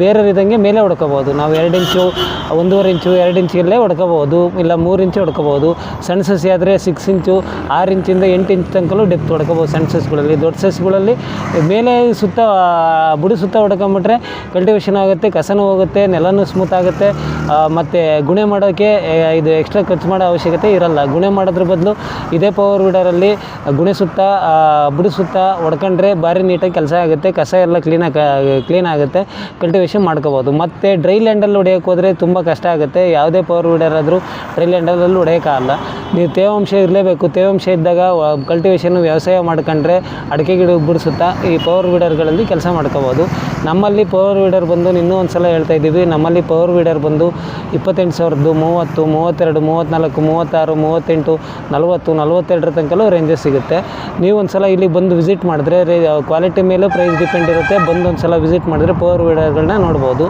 ಬೇರೆಯವ್ರಿದ್ದಂಗೆ ಮೇಲೆ ಹೊಡ್ಕೋಬೋದು ನಾವು ಎರಡು ಇಂಚು ಒಂದೂವರೆ ಇಂಚು ಎರಡು ಇಂಚಿಗೆಲ್ಲೇ ಹೊಡ್ಕೋಬೋದು ಇಲ್ಲ ಮೂರು ಇಂಚು ಹೊಡ್ಕೋಬೋದು ಸಣ್ಣ ಸಸಿ ಆದರೆ ಸಿಕ್ಸ್ ಇಂಚು ಆರು ಇಂಚಿಂದ ಎಂಟು ಇಂಚ್ ತನಕಲೂ ಡೆಪ್ತ್ ಹೊಡ್ಕೋಬೋದು ಸಣ್ಣ ಸಸಿಗಳಲ್ಲಿ. ದೊಡ್ಡ ಸಸಿಗಳಲ್ಲಿ ಮೇಲೆ ಸುತ್ತ, ಬುಡಿ ಸುತ್ತ ಹೊಡ್ಕೊಂಬಿಟ್ರೆ ಕಲ್ಟಿವೇಷನ್ ಆಗುತ್ತೆ, ಕಸನೂ ಹೋಗುತ್ತೆ, ನೆಲನೂ ಸ್ಮೂತ್ ಆಗುತ್ತೆ. ಮತ್ತು ಗುಣೆ ಮಾಡೋಕ್ಕೆ ಇದು ಎಕ್ಸ್ಟ್ರಾ ಖರ್ಚು ಮಾಡೋ ಅವಶ್ಯಕತೆ ಇರಲ್ಲ. ಗುಣೆ ಮಾಡೋದ್ರ ಬದಲು ಇದೇ ಪವರ್ ವೀಡರಲ್ಲಿ ಗುಣೆ ಸುತ್ತ ಬುಡ ಸುತ್ತ ಹೊಡ್ಕೊಂಡ್ರೆ ಭಾರಿ ನೀಟಾಗಿ ಕೆಲಸ ಆಗುತ್ತೆ. ಕಸ ಎಲ್ಲ ಕ್ಲೀನಾಗಿ ಕ್ಲೀನ್ ಆಗುತ್ತೆ. ಕಲ್ಟಿವೇಷನ್ ಮಾಡ್ಕೋಬೋದು. ಮತ್ತು ಡ್ರೈ ಲ್ಯಾಂಡಲ್ಲಿ ಹೊಡೆಯೋಕೆ ಹೋದರೆ ತುಂಬ ಕಷ್ಟ ಆಗುತ್ತೆ. ಯಾವುದೇ ಪವರ್ ವೀಡರ್ ಆದರೂ ಡ್ರೈ ಲ್ಯಾಂಡಲ್ಲಿ ಹೊಡೆಯೋಕ್ಕಾಗಲ್ಲ ನೀವು ತೇವಾಂಶ ಇರಲೇಬೇಕು. ತೇವಾಂಶ ಇದ್ದಾಗ ಕಲ್ಟಿವೇಷನ್ ವ್ಯವಸಾಯ ಮಾಡ್ಕೊಂಡ್ರೆ ಅಡಿಕೆ ಗಿಡ ಬಿಡಿಸುತ್ತಾ ಈ ಪವರ್ ವೀಡರ್ಗಳಲ್ಲಿ ಕೆಲಸ ಮಾಡ್ಕೋಬೋದು. ನಮ್ಮಲ್ಲಿ ಪವರ್ ವೀಡರ್ ಬಂದು ಇನ್ನೂ ಒಂದು ಸಲ ಹೇಳ್ತಾ ಇದ್ದೀವಿ. ನಮ್ಮಲ್ಲಿ ಪವರ್ ವೀಡರ್ ಬಂದು ಇಪ್ಪತ್ತೆಂಟು ಸಾವಿರದ್ದು, ಮೂವತ್ತು, ಮೂವತ್ತೆರಡು ಮೂವತ್ತ್ನಾಲ್ಕು ಮೂವತ್ತಾರು, ಮೂವತ್ತೆಂಟು, ನಲವತ್ತು, ನಲವತ್ತೆರಡರ ತನಕಲೂ ರೇಂಜಸ್ ಸಿಗುತ್ತೆ. ನೀವು ಒಂದು ಸಲ ಇಲ್ಲಿ ಬಂದು ವಿಸಿಟ್ ಮಾಡಿದ್ರೆ ಕ್ವಾಲಿಟಿ ಮೇಲೂ ಪ್ರೈಸ್ ಡಿಪೆಂಡ್ ಇರುತ್ತೆ. ಬಂದು ಒಂದು ಸಲ ವಿಸಿಟ್ ಮಾಡಿದ್ರೆ ಪವರ್ ವೀಡರ್ಗಳನ್ನ ನೋಡ್ಬೋದು.